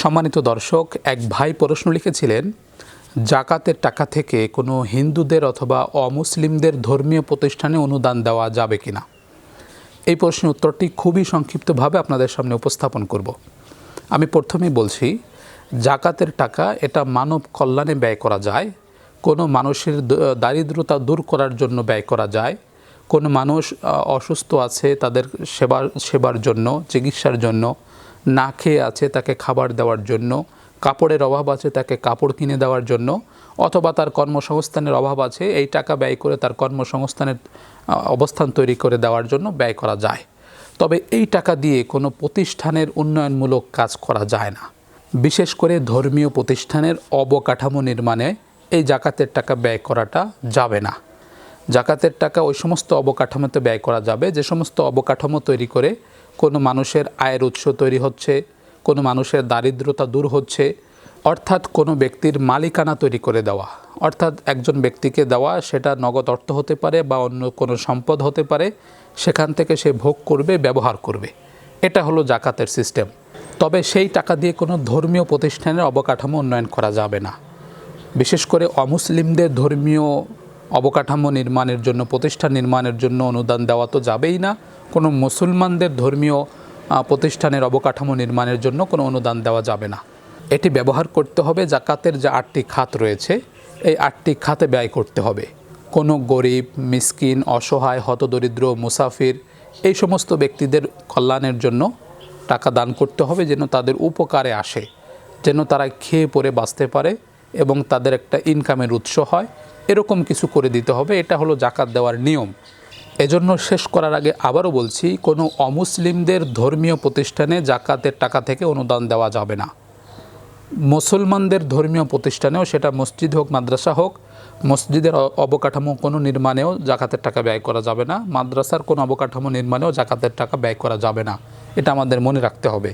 সম্মানিত দর্শক, এক ভাই প্রশ্ন লিখেছিলেন, জাকাতের টাকা থেকে কোনো হিন্দুদের অথবা অমুসলিমদের ধর্মীয় প্রতিষ্ঠানে অনুদান দেওয়া যাবে কি না? এই প্রশ্নের উত্তরটি খুবই সংক্ষিপ্তভাবে আপনাদের সামনে উপস্থাপন করব। আমি প্রথমেই বলছি, জাকাতের টাকা এটা মানব কল্যাণে ব্যয় করা যায়, কোনো মানুষের দারিদ্রতা দূর করার জন্য ব্যয় করা যায়, কোনো মানুষ অসুস্থ আছে তাদের সেবার সেবার জন্য, চিকিৎসার জন্য না খেয়ে আছে তাকে খাবার দেওয়ার জন্য, কাপড়ের অভাব আছে তাকে কাপড় কিনে দেওয়ার জন্য, অথবা তার কর্মসংস্থানের অভাব আছে, এই টাকা ব্যয় করে তার কর্মসংস্থানের অবস্থান তৈরি করে দেওয়ার জন্য ব্যয় করা যায়। তবে এই টাকা দিয়ে কোনো প্রতিষ্ঠানের উন্নয়নমূলক কাজ করা যায় না। বিশেষ করে ধর্মীয় প্রতিষ্ঠানের অবকাঠামো নির্মাণে এই জাকাতের টাকা ব্যয় করাটা যাবে না। জাকাতের টাকা ওই সমস্ত অবকাঠামোতে ব্যয় করা যাবে, যে সমস্ত অবকাঠামো তৈরি করে কোনো মানুষের আয়ের উৎস তৈরি হচ্ছে, কোনো মানুষের দারিদ্রতা দূর হচ্ছে, অর্থাৎ কোনো ব্যক্তির মালিকানা তৈরি করে দেওয়া। অর্থাৎ একজন ব্যক্তিকে দেওয়া, সেটা নগদ অর্থ হতে পারে বা অন্য কোনো সম্পদ হতে পারে, সেখান থেকে সে ভোগ করবে, ব্যবহার করবে। এটা হলো জাকাতের সিস্টেম। তবে সেই টাকা দিয়ে কোনো ধর্মীয় প্রতিষ্ঠানের অবকাঠামো উন্নয়ন করা যাবে না। বিশেষ করে অমুসলিমদের ধর্মীয় অবকাঠামো নির্মাণের জন্য, প্রতিষ্ঠান নির্মাণের জন্য অনুদান দেওয়া তো যাবেই না। কোনো মুসলমানদের ধর্মীয় প্রতিষ্ঠানের অবকাঠামো নির্মাণের জন্য কোনো অনুদান দেওয়া যাবে না। এটি ব্যবহার করতে হবে, জাকাতের যে আটটি খাত রয়েছে, এই আটটি খাতে ব্যয় করতে হবে। কোনো গরিব, মিসকিন, অসহায়, হতদরিদ্র, মুসাফির, এই সমস্ত ব্যক্তিদের কল্যাণের জন্য টাকা দান করতে হবে যেন তাদের উপকারে আসে, যেন তারা খেয়ে পরে বাঁচতে পারে এবং তাদের একটা ইনকামের উৎস হয়। এরকম কিছু করে দিতে হবে, এটা হলো জাকাত দেওয়ার নিয়ম। এজন্য শেষ করার আগে আবারও বলছি, কোনো অমুসলিমদের ধর্মীয় প্রতিষ্ঠানে জাকাতের টাকা থেকে অনুদান দেওয়া যাবে না। মুসলমানদের ধর্মীয় প্রতিষ্ঠানেও সেটা মসজিদ হোক, মাদ্রাসা হোক, মসজিদের অবকাঠামো কোনো নির্মাণেও জাকাতের টাকা ব্যয় করা যাবে না। মাদ্রাসার কোনো অবকাঠামো নির্মাণেও জাকাতের টাকা ব্যয় করা যাবে না। এটা আমাদের মনে রাখতে হবে।